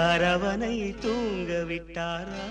யார் அவனை தூங்க விட்டாரா